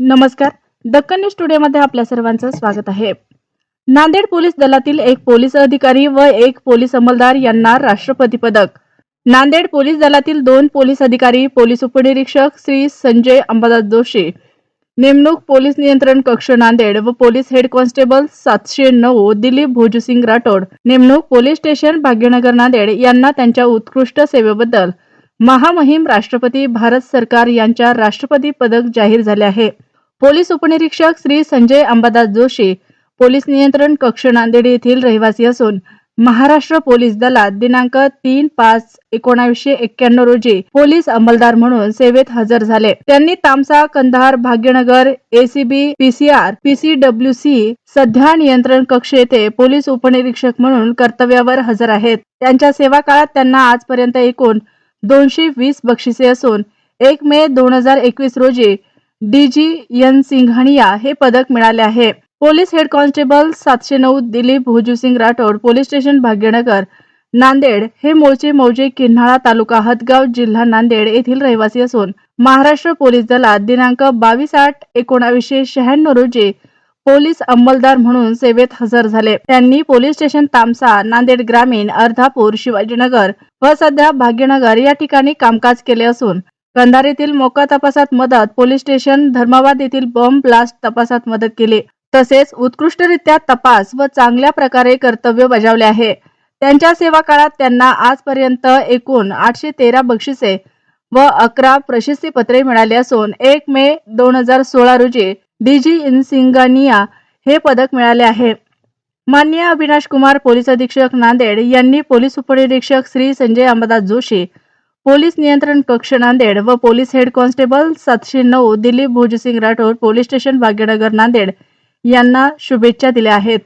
नमस्कार. दक्कन न्यूज स्टुडिओमध्ये आपल्या सर्वांचं स्वागत आहे. नांदेड पोलीस दलातील एक पोलीस अधिकारी व एक पोलीस अंमलदार यांना राष्ट्रपती पदक. नांदेड पोलीस दलातील दोन पोलीस अधिकारी पोलीस उपनिरीक्षक श्री संजय अंबादास जोशी नेमणूक पोलीस नियंत्रण कक्ष नांदेड व पोलीस हेड कॉन्स्टेबल सातशे नऊ दिलीप भोजसिंग राठोड नेमणूक पोलीस स्टेशन भाग्यनगर नांदेड यांना त्यांच्या उत्कृष्ट सेवेबद्दल महामहिम राष्ट्रपती भारत सरकार यांच्या राष्ट्रपती पदक जाहीर झाले आहे. पोलीस उपनिरीक्षक श्री संजय अंबादास जोशी पोलीस नियंत्रण कक्ष नांदेड येथील रहिवासी असून महाराष्ट्र पोलीस दलात दिनांक तीन पाच एकोणाशे एक्क्याण्णव रोजी पोलीस अंमलदार म्हणून सेवेत हजर झाले. त्यांनी Tamsa Kandhar Bhagyanagar ACB PCR PCWC सध्या नियंत्रण कक्ष येथे पोलीस उपनिरीक्षक म्हणून कर्तव्यावर हजर आहेत. त्यांच्या सेवा काळात त्यांना आजपर्यंत एकूण दोनशे वीस बक्षिसे असून एक मे दोन हजार एकवीस रोजी डीजी एन सिंघानिया हे पदक मिळाले आहे. पोलीस हेड कॉन्स्टेबल सातशे नऊ दिलीप भोजूसिंग राठोड पोलीस स्टेशन भाग्यनगर नांदेड हे मूळचे मौजे किन्हाळा तालुका हदगाव जिल्हा नांदेड येथील रहिवासी असून महाराष्ट्र पोलीस दलात दिनांक बावीस आठ एकोणावीसशे शहाण्णव रोजी पोलीस अंमलदार म्हणून सेवेत हजर झाले. त्यांनी पोलीस स्टेशन तामसा नांदेड ग्रामीण अर्धापूर शिवाजीनगर व सध्या भाग्यनगर या ठिकाणी कामकाज केले असून कंधार येथील मोका तपासात मदत पोलीस स्टेशन धर्माबाद येथील बॉम्ब ब्लास्ट तपासात मदत केली. तसेच उत्कृष्टरित्या तपास व चांगल्या प्रकारे कर्तव्य बजावले आहे. त्यांच्या सेवा काळात त्यांना आजपर्यंत एकूण आठशे तेरा बक्षिसे व अकरा प्रशस्तीपत्रे मिळाली असून एक मे दोन हजार सोळा रोजी डीजी इन सिंगानिया हे पदक मिळाले आहे. माननीय अविनाश कुमार पोलीस अधीक्षक नांदेड यांनी पोलीस उपनिरीक्षक श्री संजय अंबादास जोशी पोलीस नियंत्रण कक्ष नांदेड व पोलीस हेड कॉन्स्टेबल सातशे नऊ दिलीप भोजसिंग राठोड पोलीस स्टेशन भाग्यनगर नांदेड यांना शुभेच्छा दिल्या आहेत.